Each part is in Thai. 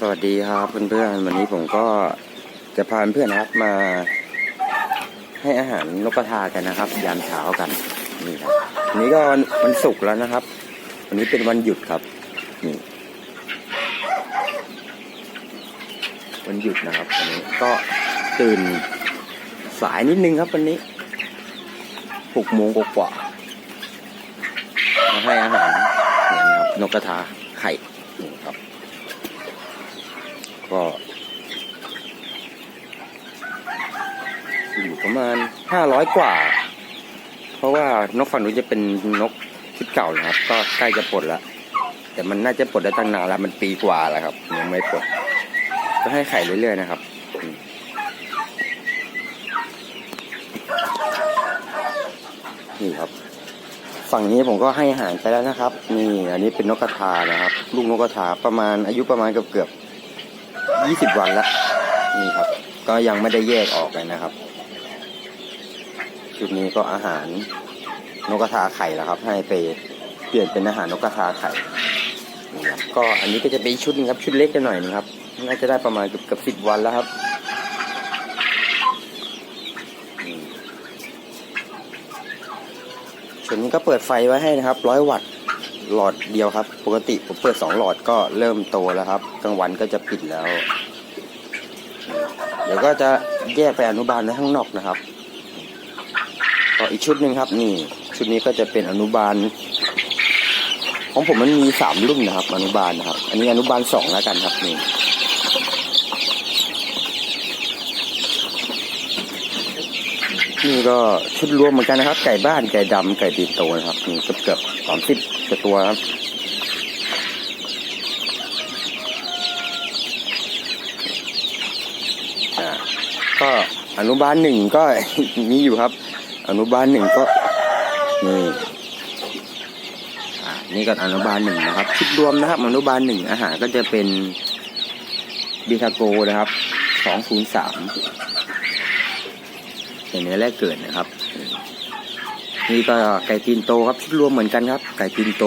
สวัสดีครับเพื่อนๆวันนี้ผมก็จะพาเพื่อนๆนะครับมาให้อาหารนกกระทากันนะครับ ยามเช้ากันนี่ครับวันนี้ก็วันวันศุกร์แล้วนะครับ วันนี้เป็นวันหยุดครับนี่วันหยุดนะครับวันนี้ก็ตื่นสายนิดนึงครับวันนี้หกโมงกว่าๆมาให้อาหารนี่ครับนกกระทาไข่ ก็อยู่ประมาณห้าร้อยกว่า เพราะว่านกฝั่งนู้นจะเป็นนกชุดเก่านะครับ ก็ใกล้จะปลดแล้ว แต่มันน่าจะปลดได้ตั้งนานแล้ว มันปีกว่าแล้วครับ ยังไม่ปลด ก็ให้ไข่เรื่อยๆนะครับนี่ครับ ฝั่งนี้ผมก็ให้อาหารไปแล้วนะครับ นี่อันนี้เป็นนกกระทานะครับ ลูกนกกระทาประมาณอายุประมาณเกือบเกือบ ยี่สิบวันแล้วนี่ครับ ก็ยังไม่ได้แยกออกเลยนะครับ ชุดนี้ก็อาหารนกกระทาไข่แล้วครับ ให้ไปเปลี่ยนเป็นอาหารนกกระทาไข่นี่ครับก็อันนี้ก็จะเป็นชุดนึงครับ ชุดเล็กกันหน่อยนึงครับน่าจะได้ประมาณเกือบเกือบสิบวันแล้วครับอืมส่วนนี้ก็เปิดไฟไว้ให้นะครับร้อยวัตต์ หลอดเดียวครับ ปกติผมเปิดสองหลอดก็เริ่มโตแล้วครับกลางวันก็จะปิดแล้ว เดี๋ยวก็จะแยกไปอนุบาลในข้างนอกนะครับก็อีกชุดหนึ่งครับ นี่ ชุดนี้ก็จะเป็นอนุบาล ของผมมันมีสามรุ่นนะครับ อนุบาลนะครับ อันนี้อนุบาลสองแล้วกันครับนี่ นี่ก็ชุดรวมเหมือนกันนะครับ ไก่บ้านไก่ดำไก่ตีนโตนะครับนี่เกือบเกือบสามสิบกว่าตัวครับอ่าก็อนุบาลหนึ่งก็มีอยู่ครับ อนุบาลหนึ่งก็นี่อ่านี่ก็อนุบาลหนึ่งนะครับชุดรวมนะครับ อนุบาลหนึ่งอาหารก็จะเป็นบิทาโกนะครับสองศูนย์สาม เป็นเนื้อแรกเกิดนะครับ นี่ก็ไก่ตีนโตครับชุดรวมเหมือนกันครับ ไก่ตีนโต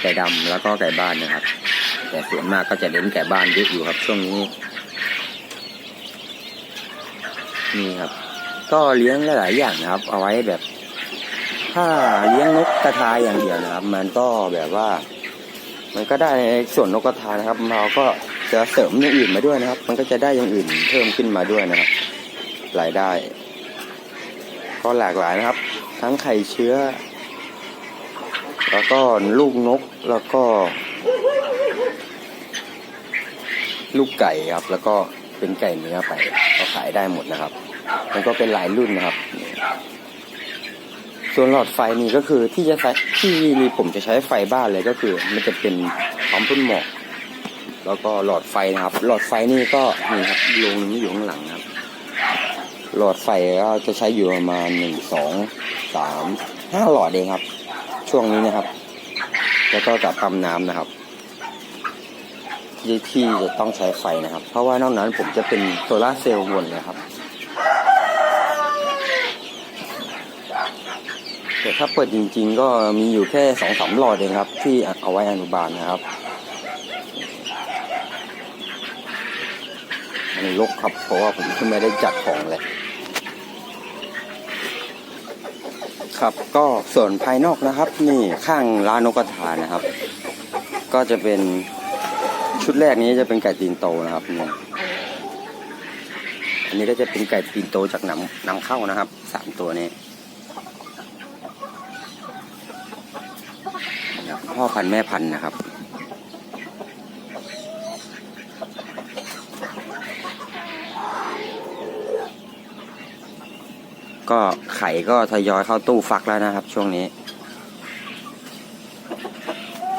ไก่ดำแล้วก็ไก่บ้านนะครับ แต่ส่วนมากก็จะเน้นไก่บ้านเยอะอยู่ครับ ช่วงนี้ นี่ครับ ก็เลี้ยงหลายๆอย่างนะครับ เอาไว้แบบ ถ้าเลี้ยงนกกระทาอย่างเดียวนะครับ มันก็แบบว่า มันก็ได้ส่วนนกกระทานะครับ เราก็จะเสริมอย่างอื่นมาด้วยนะครับ มันก็จะได้อย่างอื่นเพิ่มขึ้นมาด้วยนะครับรายได้ ก็หลากหลายนะครับ ทั้งไข่เชื้อ แล้วก็ลูกนกแล้วก็ ลูกไก่ครับ แล้วก็เป็นไก่เนื้อไป ก็ขายได้หมดนะครับ มันก็เป็นหลายรุ่นนะครับ ส่วนหลอดไฟนี่ก็คือที่จะใช้ที่ผมจะใช้ไฟบ้านเลยก็คือ มันจะเป็นปั๊มพ่นหมอกแล้วก็หลอดไฟนะครับ หลอดไฟนี่ก็นี่ครับโรงนึงอยู่ข้างหลังครับ หลอดไฟก็จะใช้อยู่ประมาณหนึ่งสองสามห้าหลอดเองครับ ช่วงนี้นะครับ แล้วก็กับปั๊มน้ำนะครับ ที่ที่จะต้องใช้ไฟนะครับ เพราะว่านอกนั้นผมจะเป็นโซลาเซลล์วนเลยครับแต่ถ้าเปิดจริง ๆ ก็มีอยู่แค่สองสามหลอดเองครับ ที่เอาไว้อนุบาลนะครับอันนี้ลกครับเพราะว่าผมไม่ได้จัดของเลย ครับก็ส่วนภายนอกนะครับ นี่ข้างร้านนกกระทานะครับ ก็จะเป็นชุดแรกนี้จะเป็นไก่ตีนโตนะครับนี่อันนี้ก็จะเป็นไก่ตีนโตจากนำนำเข้านะครับสามตัวนี้พ่อพันธุ์แม่พันธุ์นะครับ ก็ไข่ก็ทยอยเข้าตู้ฟักแล้วนะครับ ช่วงนี้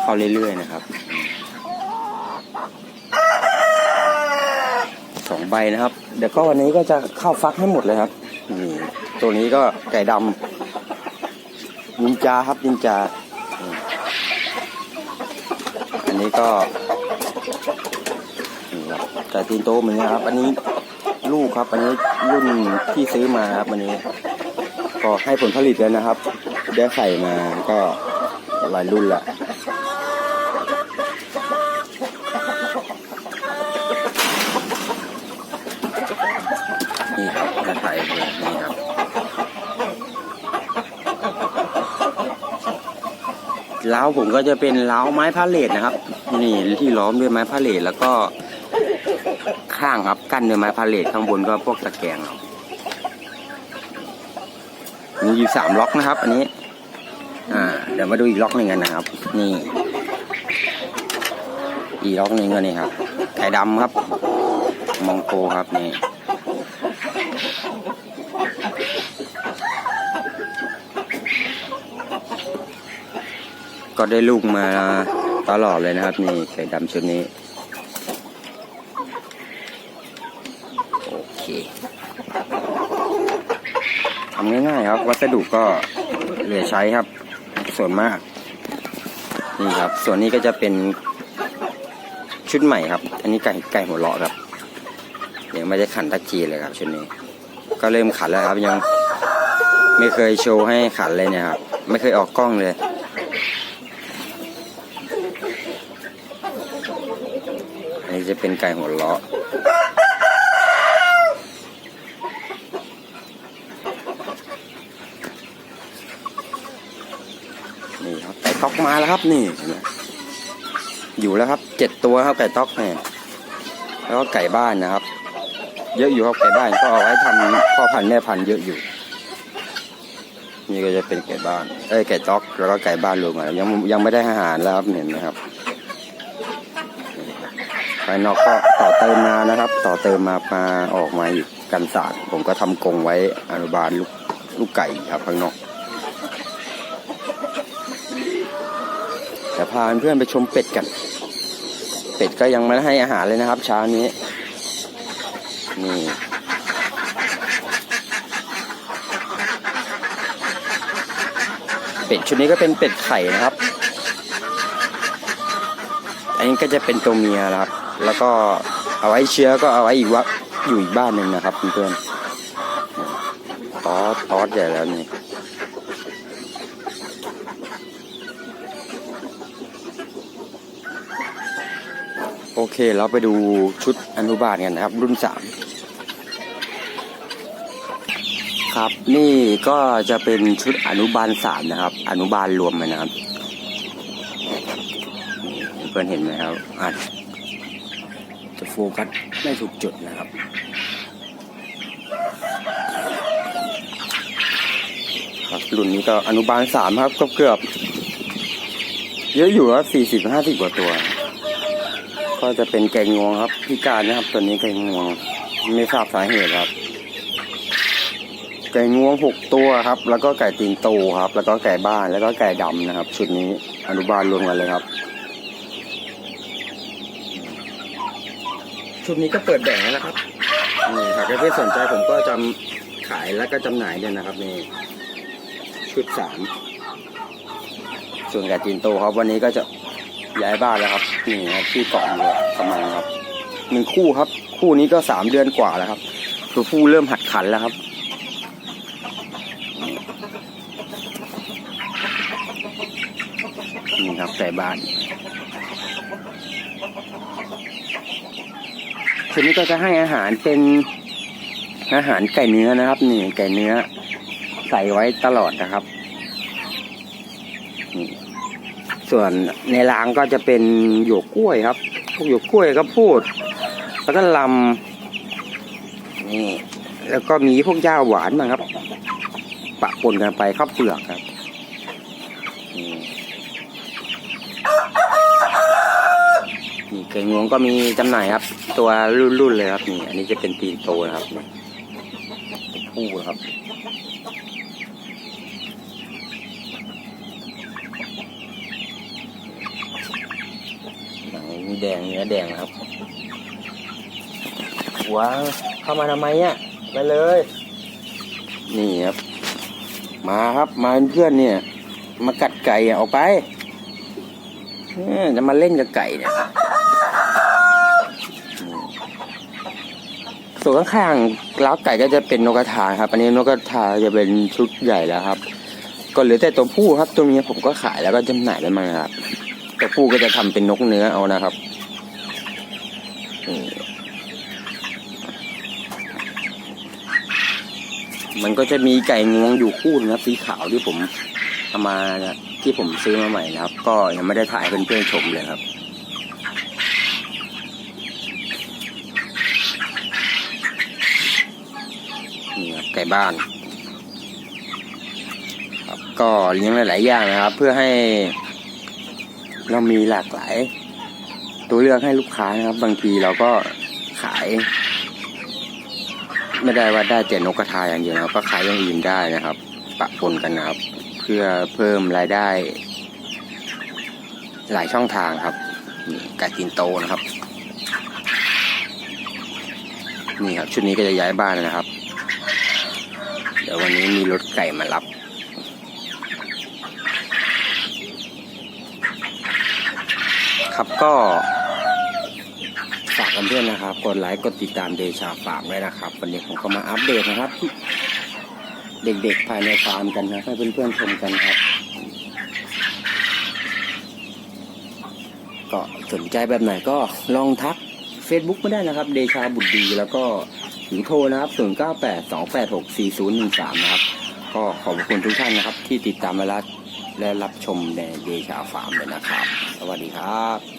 เข้าเรื่อยๆนะครับสองใบนะครับ เดี๋ยวก็วันนี้ก็จะเข้าฟักให้หมดเลยครับนี่ตัวนี้ก็ไก่ดำนินจาครับนินจา อันนี้ก็ไก่ตีนโตเหมือนกันครับ อันนี้ ลูกครับ อันนี้รุ่นที่ซื้อมาครับอันนี้ ก็ให้ผลผลิตแล้วนะครับได้ไข่มาก็หลายรุ่นละนี่ครับได้ไข่เลยนี่ครับเล้าผมก็จะเป็นเล้าไม้พาเลทนะครับ นี่ที่ล้อมด้วยไม้พาเลทแล้วก็ ข้างครับกั้นด้วยไม้พาเลทข้างบนก็พวกตะแกรงเอามีอยู่สามล็อกนะครับ อันนี้ อ่า เดี๋ยวมาดูอีกล็อกหนึ่งกันนะครับ นี่ อีกล็อกหนึ่งก็นี่ครับไก่ดำครับ มองโกครับนี่ก็ได้ลูกมาตลอดเลยนะครับ นี่ไก่ดำชุดนี้ โอเค ทำง่ายๆครับ วัสดุก็เหลือใช้ครับ ส่วนมาก นี่ครับ ส่วนนี้ก็จะเป็นชุดใหม่ครับ อันนี้ไก่ไก่หัวเราะครับยังไม่ได้ขันตะจีเลยครับชุดนี้ ก็เริ่มขันแล้วครับยังไม่เคยโชว์ให้ขันเลยเนี่ยครับ ไม่เคยออกกล้องเลยอันนี้จะเป็นไก่หัวเราะ นี่ครับไก่ต๊อกมาแล้วครับ นี่เห็นไหมอยู่แล้วครับเจ็ดตัวครับไก่ต๊อกเนี่ยแล้วก็ไก่บ้านนะครับ เยอะอยู่ครับไก่บ้านก็เอาไว้ทำพ่อพันธุ์แม่พันธุ์เยอะอยู่ นี่ก็จะเป็นไก่บ้านเอ้ยไก่ต๊อก แล้วก็ไก่บ้านรวมกันยังยังไม่ได้อาหารแล้วครับเห็นไหมครับภายนอกก็ต่อเติมมานะครับ ต่อเติมมามาออกมาอีกกันศาสตร์ผมก็ทำกรงไว้อนุบาลลูกลูกไก่ครับข้างนอก แต่พาเพื่อนไปชมเป็ดกัน เป็ดก็ยังไม่ให้อาหารเลยนะครับ เช้านี้ นี่เป็ดชุดนี้ก็เป็นเป็ดไข่นะครับ อันนี้ก็จะเป็นตัวเมียนะครับ แล้วก็เอาไว้เชื้อก็เอาไว้อีกว่าอยู่อีกบ้านหนึ่งนะครับเพื่อนๆตอสตอสใหญ่แล้วนี่ เคเราไปดูชุดอนุบาลกันนะครับ รุ่นสามครับนี่ก็จะเป็นชุดอนุบาลสามนะครับ อนุบาลรวมนะครับเพื่อนเห็นไหมครับอาจจะโฟกัสไม่ถูกจุดนะครับครับรุ่นนี้ก็อนุบาลสามครับก็เกือบเยอะอยู่ครับสี่สิบห้าสิบกว่าตัว ก็จะเป็นไก่งวงครับ พิการนะครับตัวนี้ไก่งวง ไม่ทราบสาเหตุครับ ไก่งวงหกตัวครับ แล้วก็ไก่ตีนโตครับ แล้วก็ไก่บ้านแล้วก็ไก่ดำนะครับ ชุดนี้อนุบาลรวมกันเลยครับ ชุดนี้ก็เปิดแบ่งแล้วนะครับนี่หากใครสนใจผมก็จะขายแล้วก็จำหน่ายด้วยนะครับนี่ชุดสามส่วนไก่จีนโตครับวันนี้ก็จะ ย้ายบ้านแล้วครับนี่ครับที่เกาะอยู่กำลังครับหนึ่งคู่ครับ คู่นี้ก็สามเดือนกว่าแล้วครับ ตัวผู้เริ่มหัดขันแล้วครับนี่ครับไก่บ้านชุดนี้ก็จะให้อาหารเป็นอาหารไก่เนื้อนะครับ นี่ไก่เนื้อ ใส่ไว้ตลอดนะครับนี่ ส่วนในรางก็จะเป็นหยวกกล้วยครับพวกหยวกกล้วยก็พูดแล้วก็ลำนี่แล้วก็มีพวกหญ้าหวานมาครับ ปะปนกันไปข้าวเปลือกครับนี่ไก่งวงก็มีจำหน่ายครับ ตัวรุ่นๆเลยครับนี่ อันนี้จะเป็นตีนโตนะครับนี่ตัวผู้ครับ หนังแดงเนื้อแดงนะครับ ว้าวเข้ามาทำไมเนี่ยไปเลย นี่ครับ มาครับมาเป็นเพื่อนเนี่ย มากัดไก่อะออกไปจะมาเล่นกับไก่เนี่ยส่วนข้างๆล้าวไก่ก็จะเป็นนกกระทาครับ อันนี้นกกระทาจะเป็นชุดใหญ่แล้วครับ ก็เหลือแต่ตัวผู้ครับตัวเมียผมก็ขายแล้วก็จำหน่ายได้มาครับ ตัวผู้ก็จะทำเป็นนกเนื้อเอานะครับมันก็จะมีไก่งวงอยู่คู่นึงครับสีขาวที่ผมเอามาที่ผมซื้อมาใหม่นะครับ ก็ยังไม่ได้ถ่ายให้เพื่อนๆชมเลยครับนี่ครับไก่บ้านครับก็เลี้ยงหลายๆอย่างนะครับ เพื่อให้ เรามีหลากหลาย ตัวเลือกให้ลูกค้านะครับ บางทีเราก็ขาย ไม่ได้ว่าได้แต่นกกระทาอย่างเดียวนะครับก็ขายอย่างอื่นได้นะครับ ปะปนกันนะครับ เพื่อเพิ่มรายได้ หลายช่องทางครับนี่ไก่ตินโตนะครับนี่ครับชุดนี้ก็จะย้ายบ้านนะครับ เดี๋ยววันนี้มีรถไก่มารับ ครับก็ฝากกันด้วยนะครับ กดไลค์กดติดตามเดชาฝากด้วยนะครับ วันนี้ผมก็มาอัปเดตนะครับ เด็กๆภายในฟาร์มกันนะให้เพื่อนๆชมกันครับ ก็สนใจแบบไหนก็ลองทัก Facebook ไม่ได้นะครับ เดชาบุตรดีแล้วก็หรือโทรนะครับ 0 9 8 2 8 6 4 0 1 3 นะครับ ก็ขอบคุณทุกท่านนะครับ ที่ติดตามและรับ และรับชมในเดชาฟาร์มเลยนะครับ สวัสดีครับ